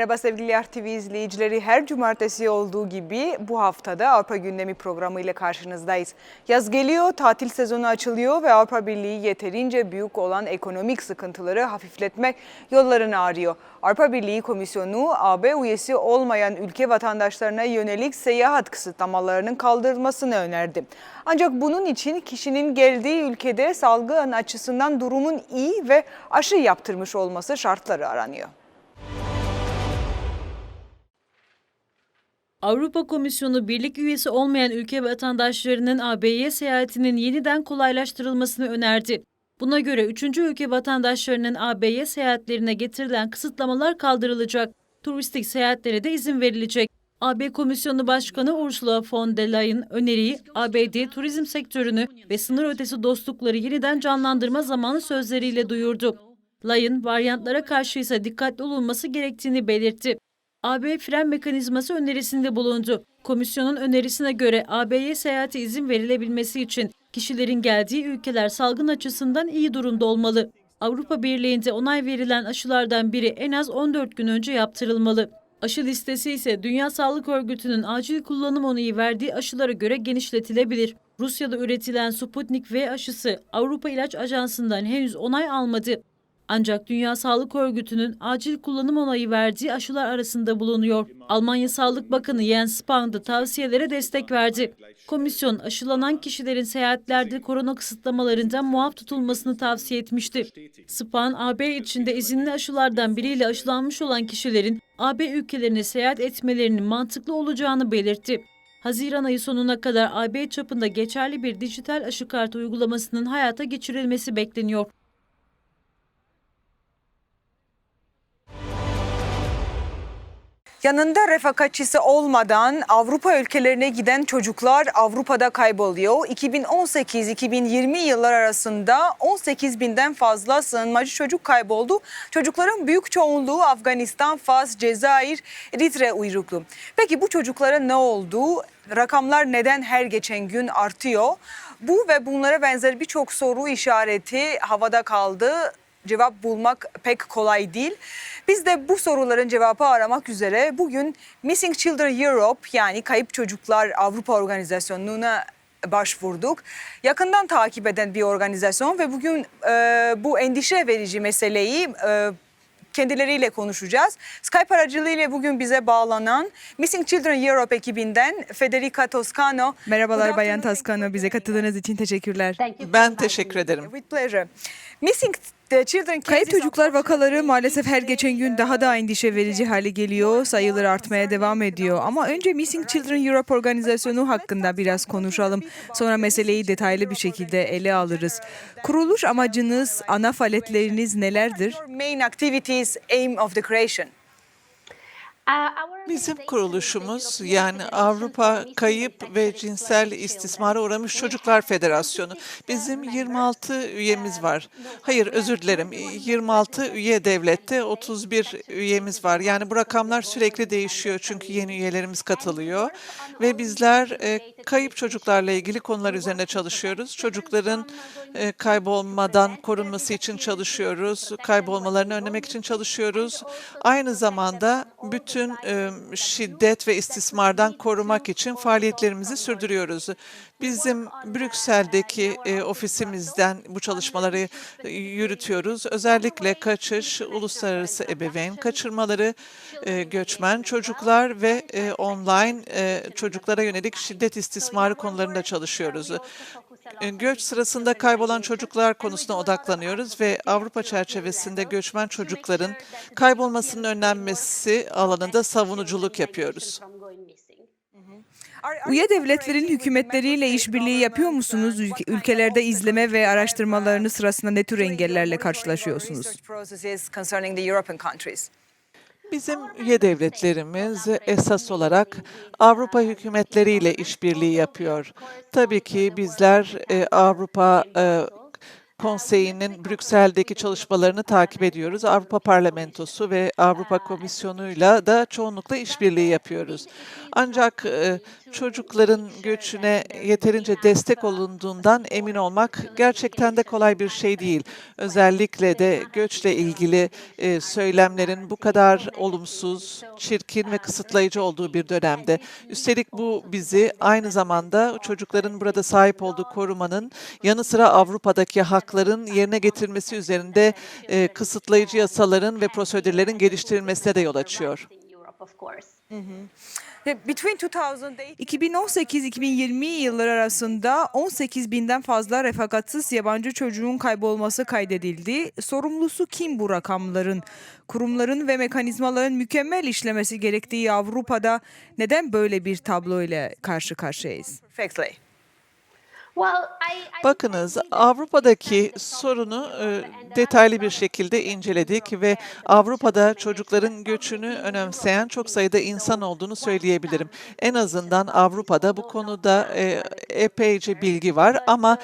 Merhaba sevgili RTV izleyicileri. Her cumartesi olduğu gibi bu haftada Avrupa Gündemi programı ile karşınızdayız. Yaz geliyor, tatil sezonu açılıyor ve Avrupa Birliği yeterince büyük olan ekonomik sıkıntıları hafifletmek yollarını arıyor. Avrupa Birliği Komisyonu AB üyesi olmayan ülke vatandaşlarına yönelik seyahat kısıtlamalarının kaldırılmasını önerdi. Ancak bunun için kişinin geldiği ülkede salgın açısından durumun iyi ve aşı yaptırmış olması şartları aranıyor. Avrupa Komisyonu birlik üyesi olmayan ülke vatandaşlarının AB'ye seyahatinin yeniden kolaylaştırılmasını önerdi. Buna göre 3. ülke vatandaşlarının AB'ye seyahatlerine getirilen kısıtlamalar kaldırılacak. Turistik seyahatlere de izin verilecek. AB Komisyonu Başkanı Ursula von der Leyen öneriyi ABD turizm sektörünü ve sınır ötesi dostlukları yeniden canlandırma zamanı sözleriyle duyurdu. Leyen, varyantlara karşı ise dikkatli olunması gerektiğini belirtti. AB fren mekanizması önerisinde bulundu. Komisyonun önerisine göre AB'ye seyahate izin verilebilmesi için kişilerin geldiği ülkeler salgın açısından iyi durumda olmalı. Avrupa Birliği'nde onay verilen aşılardan biri en az 14 gün önce yaptırılmalı. Aşı listesi ise Dünya Sağlık Örgütü'nün acil kullanım onayı verdiği aşılara göre genişletilebilir. Rusya'da üretilen Sputnik V aşısı Avrupa İlaç Ajansı'ndan henüz onay almadı. Ancak Dünya Sağlık Örgütü'nün acil kullanım onayı verdiği aşılar arasında bulunuyor. Almanya Sağlık Bakanı Jens Spahn da tavsiyelere destek verdi. Komisyon aşılanan kişilerin seyahatlerde korona kısıtlamalarından muaf tutulmasını tavsiye etmişti. Spahn, AB içinde izinli aşılardan biriyle aşılanmış olan kişilerin AB ülkelerine seyahat etmelerinin mantıklı olacağını belirtti. Haziran ayı sonuna kadar AB çapında geçerli bir dijital aşı kartı uygulamasının hayata geçirilmesi bekleniyor. Yanında refakatçisi olmadan Avrupa ülkelerine giden çocuklar Avrupa'da kayboluyor. 2018-2020 yıllar arasında 18 binden fazla sığınmacı çocuk kayboldu. Çocukların büyük çoğunluğu Afganistan, Fas, Cezayir, Eritre uyruklu. Peki bu çocuklara ne oldu? Rakamlar neden her geçen gün artıyor? Bu ve bunlara benzer birçok soru işareti havada kaldı cevap bulmak pek kolay değil. Biz de bu soruların cevabı aramak üzere bugün Missing Children Europe yani Kayıp Çocuklar Avrupa Organizasyonu'na başvurduk. Yakından takip eden bir organizasyon ve bugün e, bu endişe verici meseleyi e, kendileriyle konuşacağız. Skype aracılığıyla bugün bize bağlanan Missing Children Europe ekibinden Federica Toscano. Merhabalar Bayan Toscano. Bize katıldığınız için teşekkürler. Ben teşekkür ederim. With pleasure. Missing Kayıp çocuklar vakaları maalesef her geçen gün daha da endişe verici hale geliyor. Sayıları artmaya devam ediyor. Ama önce Missing Children Europe organizasyonu hakkında biraz konuşalım. Sonra meseleyi detaylı bir şekilde ele alırız. Kuruluş amacınız, ana faaliyetleriniz nelerdir? main activities aim of the creation. Bizim kuruluşumuz yani Avrupa Kayıp ve Cinsel İstismara Uğramış Çocuklar Federasyonu. Bizim 26 üyemiz var. Hayır özür dilerim 26 üye devlette 31 üyemiz var. Yani bu rakamlar sürekli değişiyor çünkü yeni üyelerimiz katılıyor. Ve bizler e, kayıp çocuklarla ilgili konular üzerine çalışıyoruz. Çocukların e, kaybolmadan korunması için çalışıyoruz. Kaybolmalarını önlemek için çalışıyoruz. Aynı zamanda bütün şiddet ve istismardan korumak için faaliyetlerimizi sürdürüyoruz. Bizim Brüksel'deki ofisimizden bu çalışmaları yürütüyoruz. Özellikle kaçış, uluslararası ebeveyn kaçırmaları, göçmen çocuklar ve online çocuklara yönelik şiddet istismarı konularında çalışıyoruz. E, Göç sırasında kaybolan çocuklar konusuna odaklanıyoruz ve Avrupa çerçevesinde göçmen çocukların kaybolmasının önlenmesi alanında savunuculuk yapıyoruz. Üye devletlerin hükümetleriyle işbirliği yapıyor musunuz? Ülke- Ülkelerde izleme ve araştırmalarınız sırasında ne tür engellerle karşılaşıyorsunuz? Bizim üye devletlerimiz esas olarak Avrupa hükümetleriyle işbirliği yapıyor. Tabii ki bizler e, Avrupa e, Konseyi'nin Brüksel'deki çalışmalarını takip ediyoruz. Avrupa Parlamentosu ve Avrupa Komisyonu'yla da çoğunlukla işbirliği yapıyoruz. Ancak e, çocukların göçüne yeterince destek olunduğundan emin olmak gerçekten de kolay bir şey değil. Özellikle de göçle ilgili e, söylemlerin bu kadar olumsuz, çirkin ve kısıtlayıcı olduğu bir dönemde. Üstelik bu bizi aynı zamanda çocukların burada sahip olduğu korumanın yanı sıra Avrupa'daki hakların yerine getirilmesi üzerinde e, kısıtlayıcı yasaların ve prosedürlerin geliştirilmesine de yol açıyor. Between 2008 2018-2020 yılları arasında 18 binden fazla refakatsız yabancı çocuğun kaybolması kaydedildi. Sorumlusu kim bu rakamların? Kurumların ve mekanizmaların mükemmel işlemesi gerektiği Avrupa'da neden böyle bir tablo ile karşı karşıyayız? perfectly. Bakınız Avrupa'daki sorunu e, detaylı bir şekilde inceledik ve Avrupa'da çocukların göçünü önemseyen çok sayıda insan olduğunu söyleyebilirim. En azından Avrupa'da bu konuda e, epeyce bilgi var ama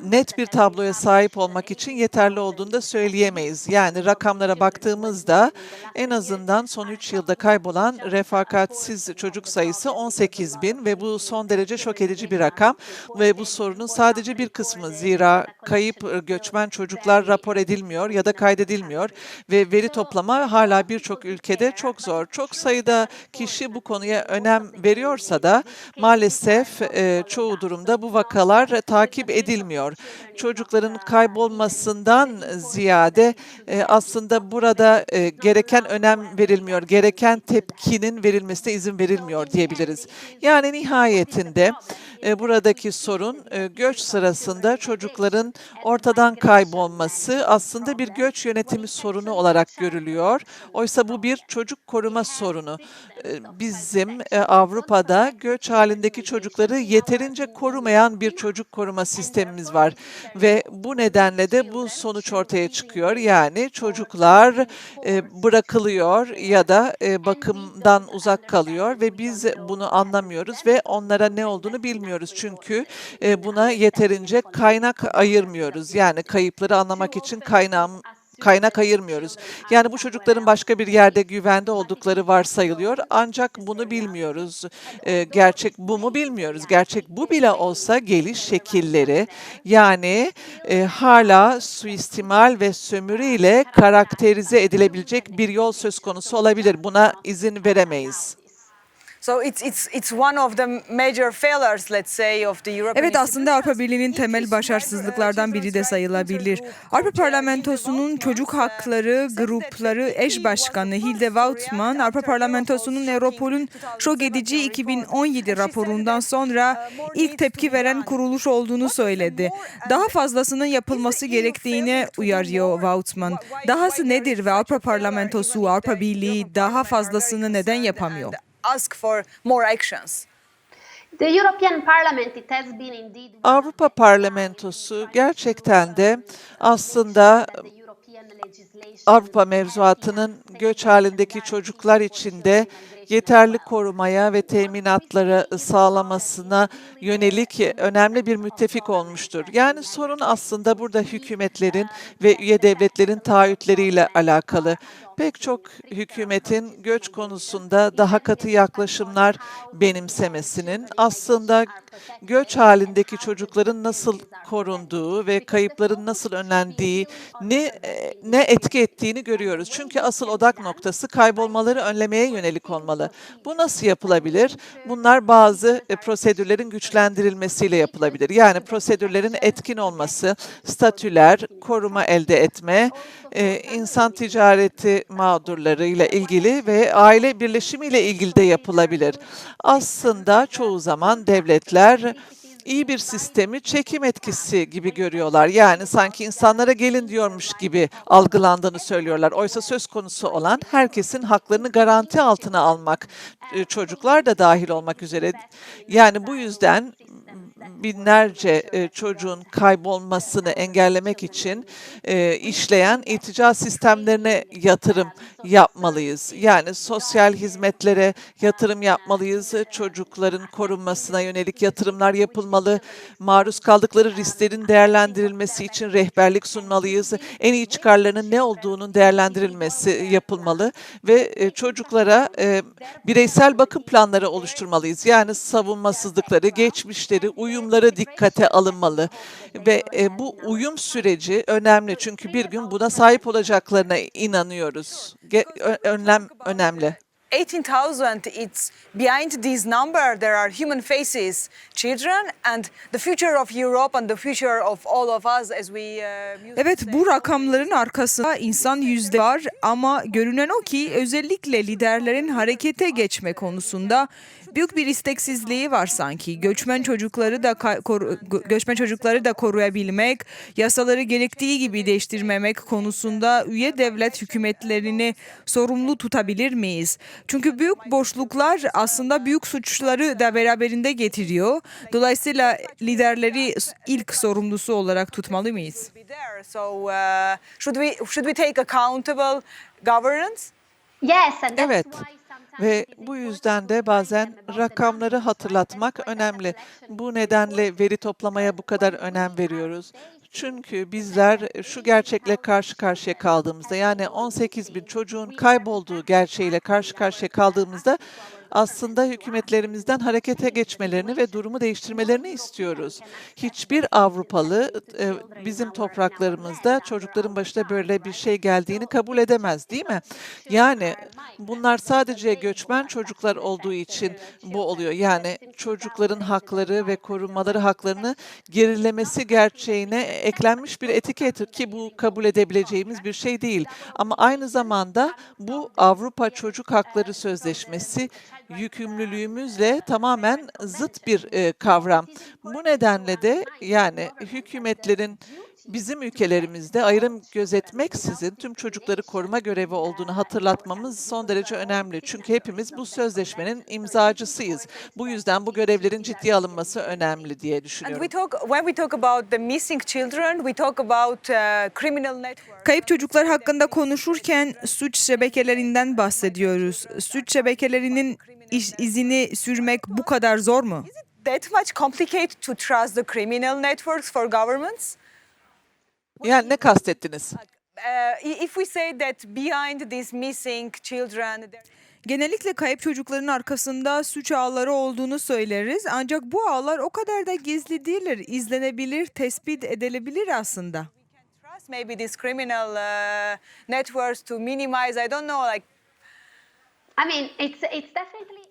net bir tabloya sahip olmak için yeterli olduğunu da söyleyemeyiz. Yani rakamlara baktığımızda en azından son 3 yılda kaybolan refakatsiz çocuk sayısı 18 bin ve bu son derece şok edici bir rakam ve bu sorunun sadece bir kısmı zira kayıp e, göçmen çocuklar rapor edilmiyor ya da kaydedilmiyor ve veri toplama hala birçok ülkede çok zor. Çok sayıda kişi bu konuya önem veriyorsa da maalesef e, çoğu durumda bu vakalar takip edilmiyor. Çocukların kaybolmasından ziyade e, aslında burada gereken önem verilmiyor, gereken tepkinin verilmesine izin verilmiyor diyebiliriz. Yani nihayetinde buradaki sorun göç sırasında çocukların ortadan kaybolması aslında bir göç yönetimi sorunu olarak görülüyor. Oysa bu bir çocuk koruma sorunu. E, Bizim e, Avrupa'da göç halindeki çocukları yeterince korumayan bir çocuk koruma sistemimiz var ve bu nedenle de bu sonuç ortaya çıkıyor. Yani çocuklar e, bırakılıyor ya da e, bakımdan uzak kalıyor ve biz bunu anlamıyoruz ve onlara ne olduğunu bilmiyoruz. Çünkü buna yeterince kaynak ayırmıyoruz. Yani kayıpları anlamak için kaynağım kaynak ayırmıyoruz. Yani bu çocukların başka bir yerde güvende oldukları varsayılıyor ancak bunu bilmiyoruz. Ee, gerçek bu mu bilmiyoruz. Gerçek bu bile olsa geliş şekilleri yani e, hala suistimal ve sömürü ile karakterize edilebilecek bir yol söz konusu olabilir. Buna izin veremeyiz. So it's it's it's one of the major failures, let's say, of the European Evet aslında Avrupa. Birliği'nin temel başarısızlıklardan biri de sayılabilir. Avrupa Parlamentosu'nun çocuk hakları grupları eş başkanı Hilde Woutman, Avrupa Parlamentosu'nun Europol'ün şok edici 2017 raporundan sonra ilk tepki veren kuruluş olduğunu söyledi. Daha fazlasının yapılması gerektiğini uyarıyor Woutman. Dahası nedir ve Avrupa Parlamentosu, Avrupa Birliği daha fazlasını neden yapamıyor? Ask for more actions. The European Parliament it has been indeed Avrupa Parlamentosu gerçekten de aslında Avrupa mevzuatının göç halindeki çocuklar için de yeterli korumaya ve teminatları sağlamasına yönelik önemli bir müttefik olmuştur. Yani sorun aslında burada hükümetlerin ve üye devletlerin taahhütleriyle alakalı. Pek çok hükümetin göç konusunda daha katı yaklaşımlar benimsemesinin aslında göç halindeki çocukların nasıl korunduğu ve kayıpların nasıl önlendiği ne ne etki ettiğini görüyoruz. Çünkü asıl odak noktası kaybolmaları önlemeye yönelik olmalı. Bu nasıl yapılabilir? Bunlar bazı e, prosedürlerin güçlendirilmesiyle yapılabilir. Yani prosedürlerin etkin olması, statüler, koruma elde etme, e, insan ticareti mağdurlarıyla ilgili ve aile birleşimiyle ilgili de yapılabilir. Aslında çoğu zaman devletler iyi bir sistemi çekim etkisi gibi görüyorlar. Yani sanki insanlara gelin diyormuş gibi algılandığını söylüyorlar. Oysa söz konusu olan herkesin haklarını garanti altına almak, e, çocuklar da dahil olmak üzere. Yani bu yüzden binlerce e, çocuğun kaybolmasını engellemek için e, işleyen iltica sistemlerine yatırım yapmalıyız. Yani sosyal hizmetlere yatırım yapmalıyız. Çocukların korunmasına yönelik yatırımlar yapılmalı. Maruz kaldıkları risklerin değerlendirilmesi için rehberlik sunmalıyız. En iyi çıkarlarının ne olduğunun değerlendirilmesi yapılmalı ve e, çocuklara e, bireysel bakım planları oluşturmalıyız. Yani savunmasızlıkları, geçmişleri, uyumları dikkate alınmalı ve e, bu uyum süreci önemli çünkü bir gün buna sahip olacaklarına inanıyoruz. Ge- önlem önemli. 18,000, it's behind this number. There are human faces, children, and the future of Europe and the future of all of us as we uh, Evet bu rakamların arkasında insan yüzde var ama görünen o ki özellikle liderlerin harekete geçme konusunda büyük bir isteksizliği var sanki. Göçmen çocukları da koru- göçmen çocukları da koruyabilmek, yasaları gerektiği gibi değiştirmemek konusunda üye devlet hükümetlerini sorumlu tutabilir miyiz? Çünkü büyük boşluklar aslında büyük suçları da beraberinde getiriyor. Dolayısıyla liderleri ilk sorumlusu olarak tutmalı mıyız? be there. So should we should we take accountable governance? Yes, and that's Evet. Ve bu yüzden de bazen rakamları hatırlatmak önemli. Bu nedenle veri toplamaya bu kadar önem veriyoruz. Çünkü bizler şu gerçekle karşı karşıya kaldığımızda yani 18 bin çocuğun kaybolduğu gerçeğiyle karşı karşıya kaldığımızda aslında hükümetlerimizden harekete geçmelerini ve durumu değiştirmelerini istiyoruz. Hiçbir Avrupalı e, bizim topraklarımızda çocukların başına böyle bir şey geldiğini kabul edemez değil mi? Yani bunlar sadece göçmen çocuklar olduğu için bu oluyor. Yani çocukların hakları ve korunmaları haklarını gerilemesi gerçeğine eklenmiş bir etiket ki bu kabul edebileceğimiz bir şey değil. Ama aynı zamanda bu Avrupa Çocuk Hakları Sözleşmesi yükümlülüğümüzle tamamen zıt bir e, kavram. Bu nedenle de yani hükümetlerin bizim ülkelerimizde ayrım gözetmeksizin tüm çocukları koruma görevi olduğunu hatırlatmamız son derece önemli. Çünkü hepimiz bu sözleşmenin imzacısıyız. Bu yüzden bu görevlerin ciddiye alınması önemli diye düşünüyorum. uh. Kayıp çocuklar hakkında konuşurken suç şebekelerinden bahsediyoruz. Suç şebekelerinin iş, izini sürmek bu kadar zor mu? That much complicated to trust the criminal networks for governments? Yani ne kastettiniz? Uh, if we say that behind these missing children, there- Genellikle kayıp çocukların arkasında suç ağları olduğunu söyleriz. Ancak bu ağlar o kadar da gizli değiller. İzlenebilir, tespit edilebilir aslında. maybe these criminal uh, networks to minimize, I don't know, like I mean, it's it's definitely.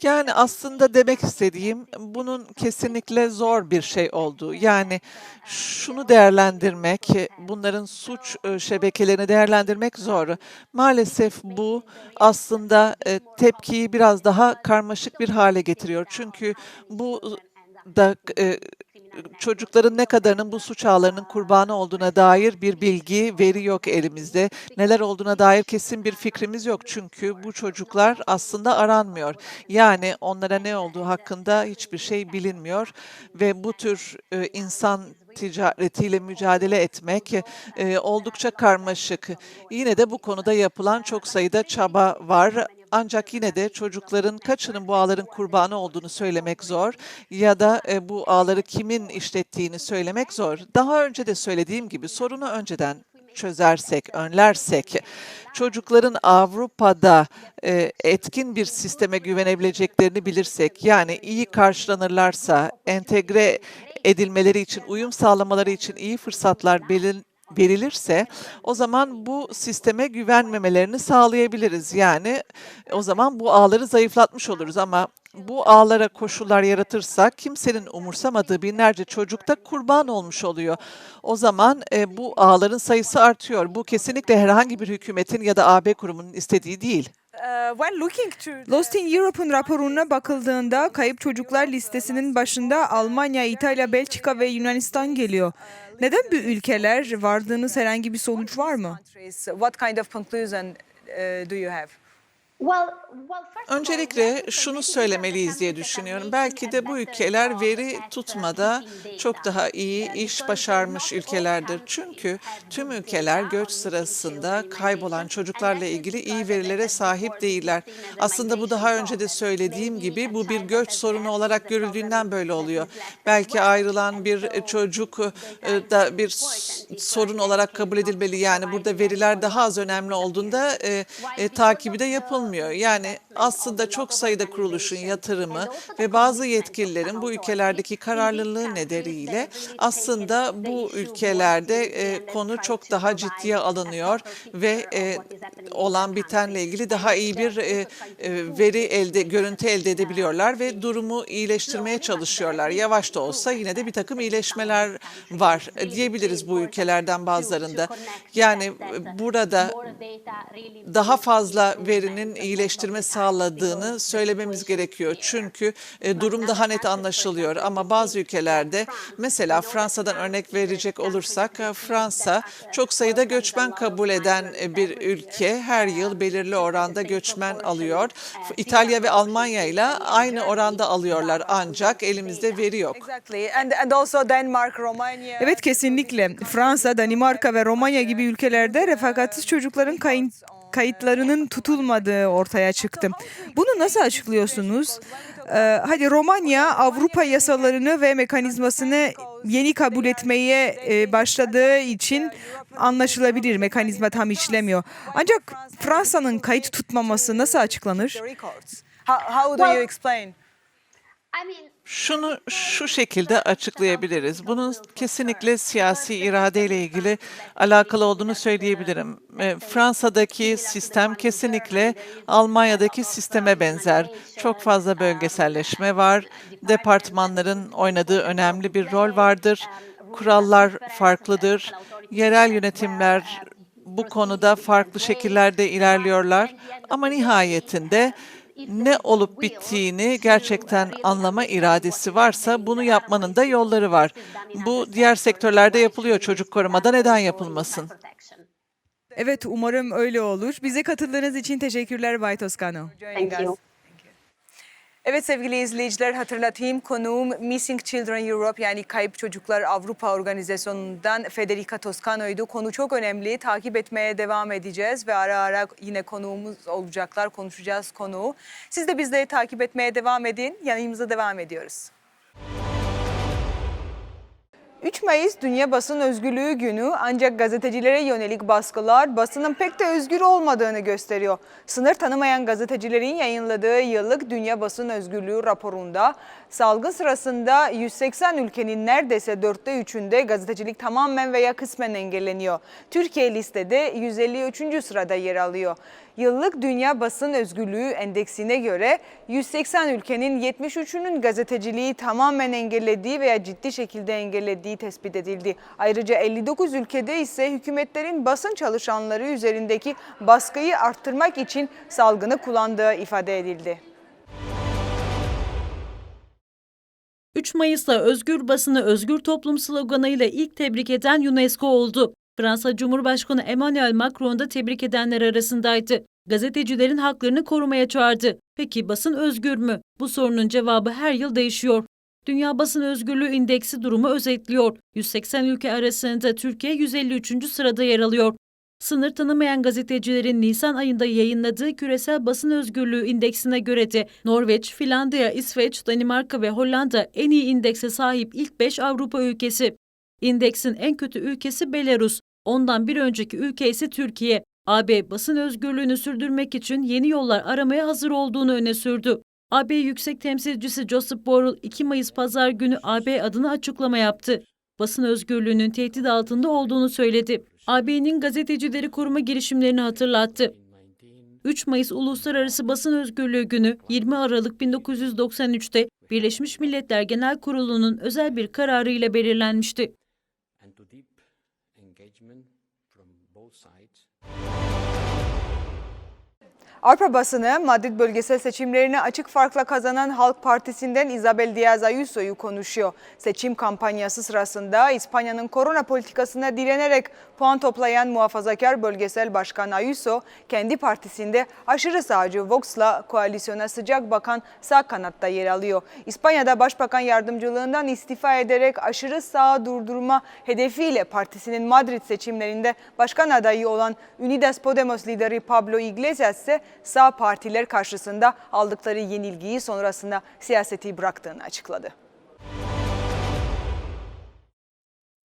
Yani aslında demek istediğim bunun kesinlikle zor bir şey olduğu. Yani şunu değerlendirmek, bunların suç e, şebekelerini değerlendirmek zor. Maalesef bu aslında e, tepkiyi biraz daha karmaşık bir hale getiriyor. Çünkü bu da e, çocukların ne kadarının bu suç ağlarının kurbanı olduğuna dair bir bilgi, veri yok elimizde. Neler olduğuna dair kesin bir fikrimiz yok. Çünkü bu çocuklar aslında aranmıyor. Yani onlara ne olduğu hakkında hiçbir şey bilinmiyor ve bu tür e, insan ticaretiyle mücadele etmek e, oldukça karmaşık. Yine de bu konuda yapılan çok sayıda çaba var. Ancak yine de çocukların kaçının bu ağların kurbanı olduğunu söylemek zor ya da e, bu ağları kimin işlettiğini söylemek zor. Daha önce de söylediğim gibi sorunu önceden çözersek, önlersek, çocukların Avrupa'da e, etkin bir sisteme güvenebileceklerini bilirsek, yani iyi karşılanırlarsa, entegre edilmeleri için, uyum sağlamaları için iyi fırsatlar belir verilirse o zaman bu sisteme güvenmemelerini sağlayabiliriz. Yani o zaman bu ağları zayıflatmış oluruz ama bu ağlara koşullar yaratırsak kimsenin umursamadığı binlerce çocuk da kurban olmuş oluyor. O zaman e, bu ağların sayısı artıyor. Bu kesinlikle herhangi bir hükümetin ya da AB kurumunun istediği değil. When looking to the- Lost in Europe'un raporuna bakıldığında kayıp çocuklar listesinin başında Almanya, İtalya, Belçika ve Yunanistan geliyor. Neden bu ülkeler vardığınız herhangi bir sonuç var mı? Öncelikle şunu söylemeliyiz diye düşünüyorum. Belki de bu ülkeler veri uh, tutmada çok daha iyi iş başarmış ülkelerdir. Çünkü tüm ülkeler göç sırasında kaybolan çocuklarla ilgili iyi verilere sahip değiller. Aslında bu daha önce de söylediğim gibi bu bir göç sorunu olarak görüldüğünden böyle oluyor. Belki ayrılan bir so çocuk e, is da bir sorun olarak kabul edilmeli. Yani burada veriler daha az önemli olduğunda e, e, takibi de Because yapılmıyor. Yani aslında çok sayıda kuruluşun yatırımı ve bazı yetkililerin bu ülkelerdeki kararlılığı nedeniyle aslında bu ülkelerde e, konu çok daha ciddiye alınıyor ve e, olan bitenle ilgili daha iyi bir e, e, veri elde, görüntü elde edebiliyorlar ve durumu iyileştirmeye çalışıyorlar. Yavaş da olsa yine de bir takım iyileşmeler var diyebiliriz bu ülkelerden bazılarında. Yani uh, burada daha fazla verinin of iyileştirme sağladığını söylememiz gerekiyor. Çünkü e, durum daha net anlaşılıyor ama bazı ülkelerde mesela Fransa'dan örnek verecek olursak e, Fransa çok sayıda göçmen kabul eden e, bir ülke. Her yıl belirli oranda göçmen alıyor. İtalya ve Almanya ile aynı oranda alıyorlar ancak elimizde veri yok. Evet kesinlikle. Fransa, Danimarka ve Romanya gibi ülkelerde refakatsız çocukların kayın kayıtlarının tutulmadığı ortaya çıktı. Bunu nasıl açıklıyorsunuz? Ee, hadi Romanya Avrupa yasalarını ve mekanizmasını yeni kabul etmeye e, başladığı için anlaşılabilir. Mekanizma tam işlemiyor. Ancak Fransa'nın kayıt tutmaması nasıl açıklanır? How, how do you explain? I mean, Şunu şu şekilde açıklayabiliriz. Bunun kesinlikle siyasi iradeyle ilgili alakalı olduğunu söyleyebilirim. E, Fransa'daki sistem kesinlikle Almanya'daki sisteme benzer. Çok fazla bölgeselleşme var. Departmanların oynadığı önemli bir rol vardır. Kurallar farklıdır. Yerel yönetimler bu konuda farklı şekillerde ilerliyorlar. Ama nihayetinde ne olup bittiğini gerçekten anlama iradesi varsa bunu yapmanın da yolları var. Bu diğer sektörlerde yapılıyor. Çocuk korumada neden yapılmasın? Evet umarım öyle olur. Bize katıldığınız için teşekkürler Bay Toscano. Thank you. Evet sevgili izleyiciler hatırlatayım konuğum Missing Children Europe yani Kayıp Çocuklar Avrupa Organizasyonu'ndan Federica Toscano'ydu. Konu çok önemli. Takip etmeye devam edeceğiz ve ara ara yine konuğumuz olacaklar. Konuşacağız konuğu. Siz de bizleri takip etmeye devam edin. Yanımıza devam ediyoruz. 3 Mayıs Dünya Basın Özgürlüğü Günü ancak gazetecilere yönelik baskılar basının pek de özgür olmadığını gösteriyor. Sınır tanımayan gazetecilerin yayınladığı yıllık Dünya Basın Özgürlüğü raporunda salgın sırasında 180 ülkenin neredeyse dörtte üçünde gazetecilik tamamen veya kısmen engelleniyor. Türkiye listede 153. sırada yer alıyor. Yıllık Dünya Basın Özgürlüğü Endeksine göre 180 ülkenin 73'ünün gazeteciliği tamamen engellediği veya ciddi şekilde engellediği tespit edildi. Ayrıca 59 ülkede ise hükümetlerin basın çalışanları üzerindeki baskıyı arttırmak için salgını kullandığı ifade edildi. 3 Mayıs'ta özgür basını özgür toplum sloganıyla ilk tebrik eden UNESCO oldu. Fransa Cumhurbaşkanı Emmanuel Macron da tebrik edenler arasındaydı. Gazetecilerin haklarını korumaya çağırdı. Peki basın özgür mü? Bu sorunun cevabı her yıl değişiyor. Dünya Basın Özgürlüğü İndeksi durumu özetliyor. 180 ülke arasında Türkiye 153. sırada yer alıyor. Sınır tanımayan gazetecilerin Nisan ayında yayınladığı Küresel Basın Özgürlüğü İndeksine göre de Norveç, Finlandiya, İsveç, Danimarka ve Hollanda en iyi indekse sahip ilk 5 Avrupa ülkesi. İndeksin en kötü ülkesi Belarus. Ondan bir önceki ülke ise Türkiye. AB basın özgürlüğünü sürdürmek için yeni yollar aramaya hazır olduğunu öne sürdü. AB Yüksek Temsilcisi Joseph Borrell 2 Mayıs Pazar günü AB adına açıklama yaptı. Basın özgürlüğünün tehdit altında olduğunu söyledi. AB'nin gazetecileri koruma girişimlerini hatırlattı. 3 Mayıs Uluslararası Basın Özgürlüğü Günü 20 Aralık 1993'te Birleşmiş Milletler Genel Kurulu'nun özel bir kararı ile belirlenmişti. and to deep engagement from both sides. Avrupa basını Madrid bölgesel seçimlerini açık farkla kazanan Halk Partisi'nden Isabel Díaz Ayuso'yu konuşuyor. Seçim kampanyası sırasında İspanya'nın korona politikasına direnerek puan toplayan muhafazakar bölgesel başkan Ayuso, kendi partisinde aşırı sağcı Vox'la koalisyona sıcak bakan sağ kanatta yer alıyor. İspanya'da başbakan yardımcılığından istifa ederek aşırı sağa durdurma hedefiyle partisinin Madrid seçimlerinde başkan adayı olan Unidas Podemos lideri Pablo Iglesias ise sağ partiler karşısında aldıkları yenilgiyi sonrasında siyaseti bıraktığını açıkladı.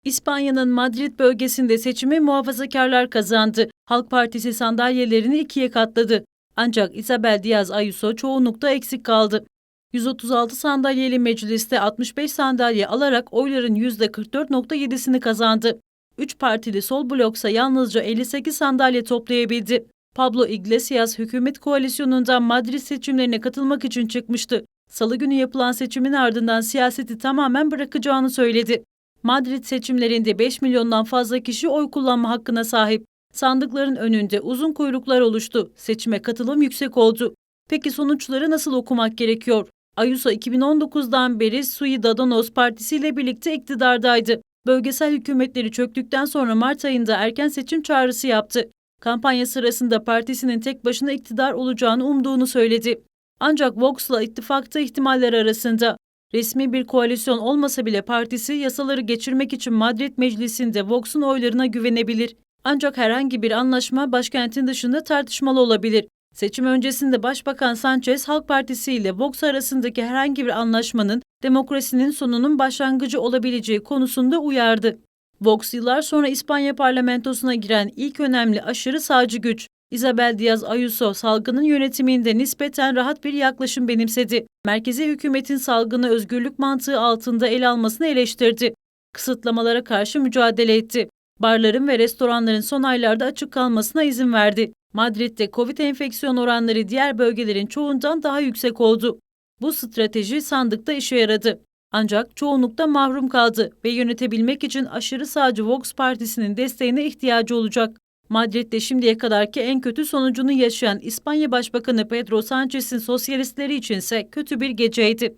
İspanya'nın Madrid bölgesinde seçimi muhafazakarlar kazandı. Halk Partisi sandalyelerini ikiye katladı. Ancak Isabel Díaz Ayuso çoğunlukta eksik kaldı. 136 sandalyeli mecliste 65 sandalye alarak oyların %44.7'sini kazandı. Üç partili sol bloksa yalnızca 58 sandalye toplayabildi. Pablo Iglesias hükümet koalisyonundan Madrid seçimlerine katılmak için çıkmıştı. Salı günü yapılan seçimin ardından siyaseti tamamen bırakacağını söyledi. Madrid seçimlerinde 5 milyondan fazla kişi oy kullanma hakkına sahip. Sandıkların önünde uzun kuyruklar oluştu. Seçime katılım yüksek oldu. Peki sonuçları nasıl okumak gerekiyor? Ayuso 2019'dan beri Ciudadanos Partisi ile birlikte iktidardaydı. Bölgesel hükümetleri çöktükten sonra Mart ayında erken seçim çağrısı yaptı. Kampanya sırasında partisinin tek başına iktidar olacağını umduğunu söyledi. Ancak Vox'la ittifakta ihtimaller arasında. Resmi bir koalisyon olmasa bile partisi yasaları geçirmek için Madrid Meclisi'nde Vox'un oylarına güvenebilir. Ancak herhangi bir anlaşma başkentin dışında tartışmalı olabilir. Seçim öncesinde Başbakan Sanchez Halk Partisi ile Vox arasındaki herhangi bir anlaşmanın demokrasinin sonunun başlangıcı olabileceği konusunda uyardı. Vox yıllar sonra İspanya parlamentosuna giren ilk önemli aşırı sağcı güç. Isabel Díaz Ayuso salgının yönetiminde nispeten rahat bir yaklaşım benimsedi. Merkezi hükümetin salgını özgürlük mantığı altında ele almasını eleştirdi. Kısıtlamalara karşı mücadele etti. Barların ve restoranların son aylarda açık kalmasına izin verdi. Madrid'de Covid enfeksiyon oranları diğer bölgelerin çoğundan daha yüksek oldu. Bu strateji sandıkta işe yaradı. Ancak çoğunlukta mahrum kaldı ve yönetebilmek için aşırı sağcı Vox Partisi'nin desteğine ihtiyacı olacak. Madrid'de şimdiye kadarki en kötü sonucunu yaşayan İspanya Başbakanı Pedro Sanchez'in sosyalistleri içinse kötü bir geceydi.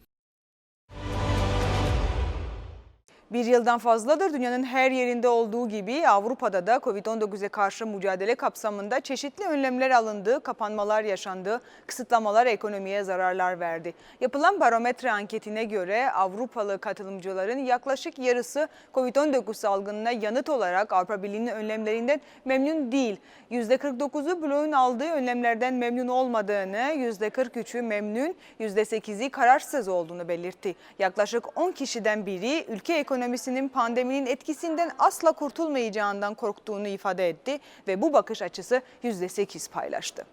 Bir yıldan fazladır dünyanın her yerinde olduğu gibi Avrupa'da da Covid-19'e karşı mücadele kapsamında çeşitli önlemler alındı, kapanmalar yaşandı, kısıtlamalar ekonomiye zararlar verdi. Yapılan barometre anketine göre Avrupalı katılımcıların yaklaşık yarısı Covid-19 salgınına yanıt olarak Avrupa Birliği'nin önlemlerinden memnun değil. %49'u bloğun aldığı önlemlerden memnun olmadığını, %43'ü memnun, %8'i kararsız olduğunu belirtti. Yaklaşık 10 kişiden biri ülke ekonomisinin pandeminin etkisinden asla kurtulmayacağından korktuğunu ifade etti ve bu bakış açısı %8 paylaştı.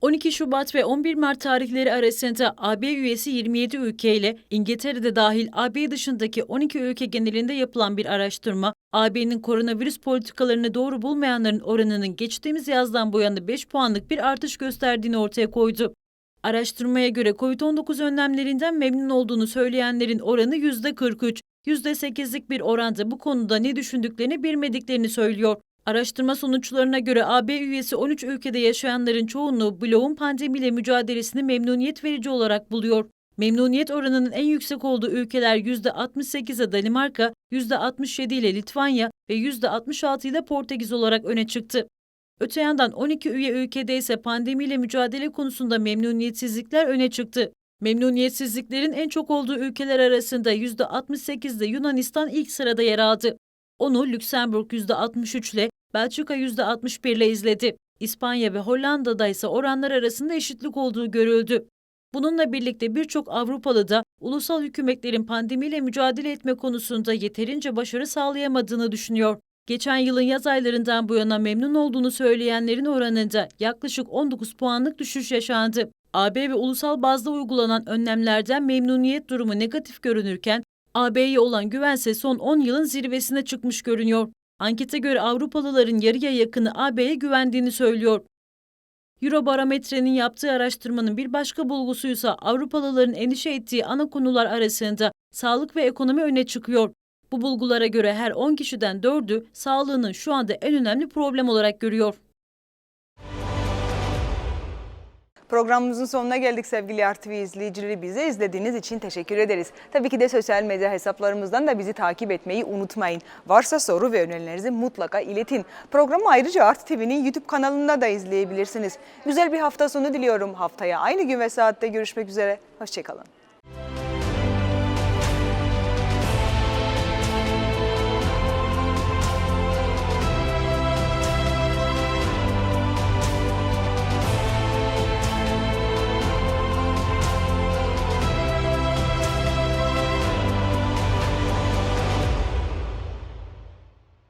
12 Şubat ve 11 Mart tarihleri arasında AB üyesi 27 ülke ile İngiltere'de dahil AB dışındaki 12 ülke genelinde yapılan bir araştırma, AB'nin koronavirüs politikalarını doğru bulmayanların oranının geçtiğimiz yazdan bu yana 5 puanlık bir artış gösterdiğini ortaya koydu. Araştırmaya göre COVID-19 önlemlerinden memnun olduğunu söyleyenlerin oranı %43, %8'lik bir oranda bu konuda ne düşündüklerini bilmediklerini söylüyor. Araştırma sonuçlarına göre AB üyesi 13 ülkede yaşayanların çoğunluğu bloğun pandemiyle mücadelesini memnuniyet verici olarak buluyor. Memnuniyet oranının en yüksek olduğu ülkeler %68'e Danimarka, %67 ile Litvanya ve %66 ile Portekiz olarak öne çıktı. Öte yandan 12 üye ülkede ise pandemiyle mücadele konusunda memnuniyetsizlikler öne çıktı. Memnuniyetsizliklerin en çok olduğu ülkeler arasında %68'de Yunanistan ilk sırada yer aldı. Onu Lüksemburg %63 ile, Belçika %61 ile izledi. İspanya ve Hollanda'da ise oranlar arasında eşitlik olduğu görüldü. Bununla birlikte birçok Avrupalı da ulusal hükümetlerin pandemiyle mücadele etme konusunda yeterince başarı sağlayamadığını düşünüyor. Geçen yılın yaz aylarından bu yana memnun olduğunu söyleyenlerin oranında yaklaşık 19 puanlık düşüş yaşandı. AB ve ulusal bazda uygulanan önlemlerden memnuniyet durumu negatif görünürken AB'ye olan güvense son 10 yılın zirvesine çıkmış görünüyor. Ankete göre Avrupalıların yarıya yakını AB'ye güvendiğini söylüyor. Eurobarometre'nin yaptığı araştırmanın bir başka bulgusuysa Avrupalıların endişe ettiği ana konular arasında sağlık ve ekonomi öne çıkıyor. Bu bulgulara göre her 10 kişiden 4'ü sağlığını şu anda en önemli problem olarak görüyor. Programımızın sonuna geldik sevgili RTV izleyicileri. Bizi izlediğiniz için teşekkür ederiz. Tabii ki de sosyal medya hesaplarımızdan da bizi takip etmeyi unutmayın. Varsa soru ve önerilerinizi mutlaka iletin. Programı ayrıca TV'nin YouTube kanalında da izleyebilirsiniz. Güzel bir hafta sonu diliyorum. Haftaya aynı gün ve saatte görüşmek üzere. Hoşçakalın.